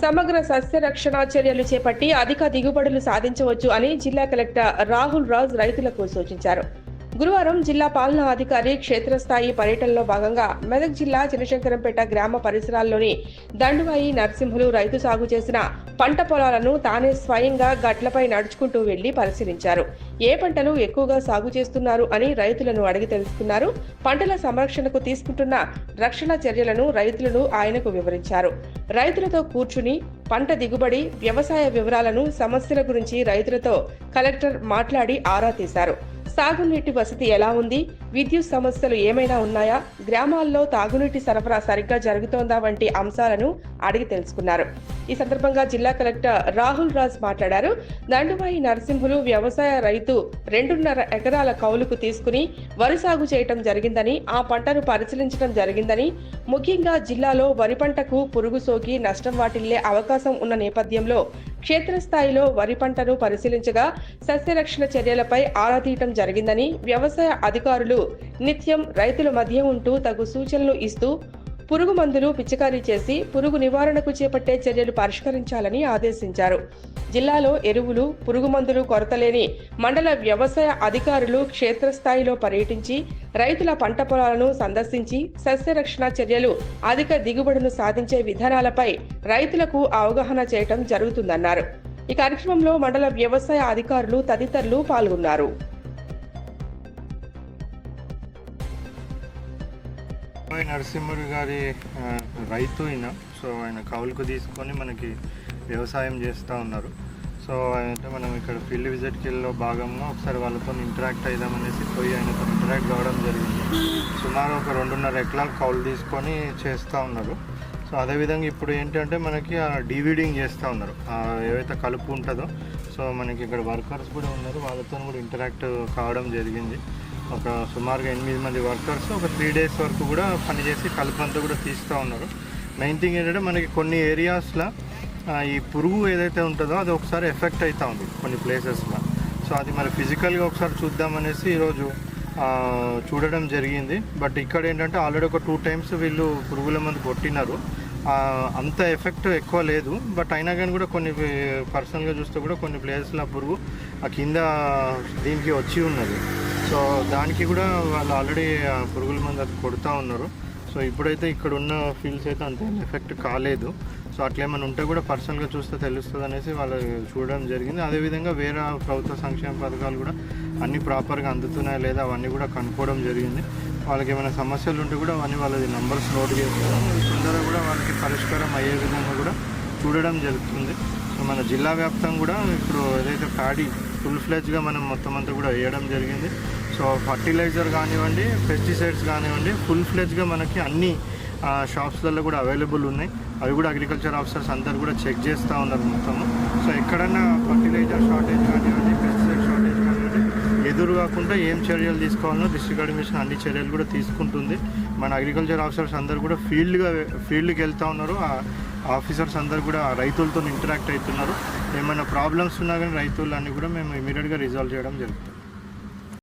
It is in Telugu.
సమగ్ర సస్య రక్షణ చర్యలు చేపట్టి అధిక దిగుబడులు సాధించవచ్చు అని జిల్లా కలెక్టర్ రాహుల్ రాజ్ రైతులకు సూచించారు. గురువారం జిల్లా పాలనా అధికారి క్షేత్రస్థాయి పర్యటనలో భాగంగా మెదక్ జిల్లా చినశంకరంపేట గ్రామ పరిసరాల్లోని దండువాయి నరసింహులు రైతు సాగు చేసిన పంట పొలాలను తానే స్వయంగా గట్లపై నడుచుకుంటూ వెళ్ళి పరిశీలించారు. ఏ పంటలు ఎక్కువగా సాగు చేస్తున్నారు అని రైతులను అడిగి తెలుసుకున్నారు. పంటల సంరక్షణకు తీసుకుంటున్న రక్షణ చర్యలను రైతులను ఆయనకు వివరించారు. రైతులతో కూర్చుని పంట దిగుబడి వ్యవసాయ వివరాలను సమస్యల గురించి రైతులతో కలెక్టర్ మాట్లాడి ఆరా తీశారు. సాగునీటి వసతి ఎలా ఉంది? విద్యుత్ సమస్యలు ఏమైనా ఉన్నాయా? గ్రామాల్లో తాగునీటి సరఫరా సరిగ్గా జరుగుతోందా? వంటి అంశాలను అడిగి తెలుసుకున్నారు. ఈ సందర్భంగా జిల్లా కలెక్టర్ రాహుల్ రాజ్ మాట్లాడారు. దండువాయి నరసింహులు వ్యవసాయ రైతు రెండున్నర ఎకరాల కౌలుకు తీసుకుని వరి సాగు చేయటం జరిగిందని ఆ పంటను పరిశీలించడం జరిగిందని ముఖ్యంగా జిల్లాలో వరి పంటకు పురుగు సోకి నష్టం వాటిల్లే అవకాశం ఉన్న నేపథ్యంలో క్షేత్రస్థాయిలో వరి పంటను పరిశీలించగా సస్యరక్షణ చర్యలపై ఆరా తీయటం జరిగిందని వ్యవసాయ అధికారులు నిత్యం రైతుల మధ్య ఉంటూ తగు సూచనలు ఇస్తూ పురుగు మందులు పిచికారీ చేసి పురుగు నివారణకు చేపట్టే చర్యలు పరిష్కరించాలని ఆదేశించారు. జిల్లాలో ఎరువులు పురుగుమందులు కొరతలేని మండల వ్యవసాయ అధికారులు క్షేత్రస్థాయిలో పర్యటించి రైతుల పంట పొలాలను సందర్శించి సస్యరక్షణ చర్యలు అధిక దిగుబడును సాధించే విధానాలపై రైతులకు అవగాహన చేయటం జరుగుతుందన్నారు. ఈ కార్యక్రమంలో మండల వ్యవసాయ అధికారులు తదితరులు పాల్గొన్నారు. నరసింహుడు గారి రైతు ఈయన. సో ఆయన కౌలుకు తీసుకొని మనకి వ్యవసాయం చేస్తూ ఉన్నారు. సో అంటే మనం ఇక్కడ ఫీల్డ్ విజిట్కి వెళ్ళిలో భాగంగా ఒకసారి వాళ్ళతో ఇంటరాక్ట్ అవుదామనేసి పోయి ఆయనతో ఇంటరాక్ట్ కావడం జరిగింది. సుమారు ఒక రెండున్నర ఎకరాలు కౌలు తీసుకొని చేస్తూ ఉన్నారు. సో అదేవిధంగా ఇప్పుడు ఏంటంటే మనకి డీవీడింగ్ చేస్తూ ఉన్నారు. ఏవైతే కలుపు ఉంటుందో సో మనకి ఇక్కడ వర్కర్స్ కూడా ఉన్నారు. వాళ్ళతో కూడా ఇంటరాక్ట్ కావడం జరిగింది. ఒక సుమారుగా ఎనిమిది మంది వర్కర్స్ ఒక త్రీ డేస్ వరకు కూడా పనిచేసి కలుపు అంతా కూడా తీస్తూ ఉన్నారు. మెయిన్ థింగ్ ఏంటంటే మనకి కొన్ని ఏరియాస్లో ఈ పురుగు ఏదైతే ఉంటుందో అది ఒకసారి ఎఫెక్ట్ అవుతూ ఉంది కొన్ని ప్లేసెస్లో సో అది మరి ఫిజికల్గా ఒకసారి చూద్దామనేసి ఈరోజు చూడడం జరిగింది. బట్ ఇక్కడ ఏంటంటే ఆల్రెడీ ఒక టూ టైమ్స్ వీళ్ళు పురుగుల మందు కొట్టినారు. అంత ఎఫెక్ట్ ఎక్కువ లేదు. బట్ అయినా కానీ కూడా కొన్ని పర్సనల్గా చూస్తే కూడా కొన్ని ప్లేసెస్లో ఆ పురుగు ఆ కింద దీనికి వచ్చి ఉన్నది. సో దానికి కూడా వాళ్ళు ఆల్రెడీ పురుగుల మందు అది కొడుతూ ఉన్నారు. సో ఇప్పుడైతే ఇక్కడ ఉన్న ఫీల్డ్స్ అయితే అంత ఎఫెక్ట్ కాలేదు. సో అట్లేమైనా ఉంటే కూడా పర్సనల్గా చూస్తే తెలుస్తుంది అనేసి వాళ్ళు చూడడం జరిగింది. అదేవిధంగా వేరే ప్రభుత్వ సంక్షేమ పథకాలు కూడా అన్నీ ప్రాపర్గా అందుతున్నాయా లేదా అవన్నీ కూడా కనుక్కోవడం జరిగింది. వాళ్ళకి ఏమైనా సమస్యలు ఉంటే కూడా అవన్నీ వాళ్ళది నంబర్స్ నోట్ చేస్తారు తొందరగా కూడా వాళ్ళకి పరిష్కారం అయ్యే విధంగా కూడా చూడడం జరుగుతుంది. సో మన జిల్లా వ్యాప్తంగా కూడా ఇప్పుడు ఏదైతే ప్యాడీ ఫుల్ ఫ్లెజ్గా మనం మొత్తం అంతా కూడా వేయడం జరిగింది. సో ఫర్టిలైజర్ కానివ్వండి పెస్టిసైడ్స్ కానివ్వండి ఫుల్ ఫ్లెజ్గా మనకి అన్ని షాప్స్లలో కూడా అవైలబుల్ ఉన్నాయి. అవి కూడా అగ్రికల్చర్ ఆఫీసర్స్ అందరు కూడా చెక్ చేస్తూ ఉన్నారు మొత్తము. సో ఎక్కడన్నా ఫర్టిలైజర్ షార్టేజ్ కానివ్వండి పెస్టిసైడ్ షార్టేజ్ కానివ్వండి ఎదురు కాకుండా ఏం చర్యలు తీసుకోవాలో డిస్ట్రిక్ట్ అడ్మిషన్ అన్ని చర్యలు కూడా తీసుకుంటుంది. మన అగ్రికల్చర్ ఆఫీసర్స్ అందరు కూడా ఫీల్డ్గా ఫీల్డ్కి వెళ్తూ ఉన్నారు. ఆ ఆఫీసర్స్ అందరు కూడా ఆ రైతులతో ఇంటరాక్ట్ అవుతున్నారు. ఏమైనా ప్రాబ్లమ్స్ ఉన్నా కానీ రైతులన్నీ కూడా మేము ఇమీడియట్గా రిజాల్వ్ చేయడం జరుగుతుంది.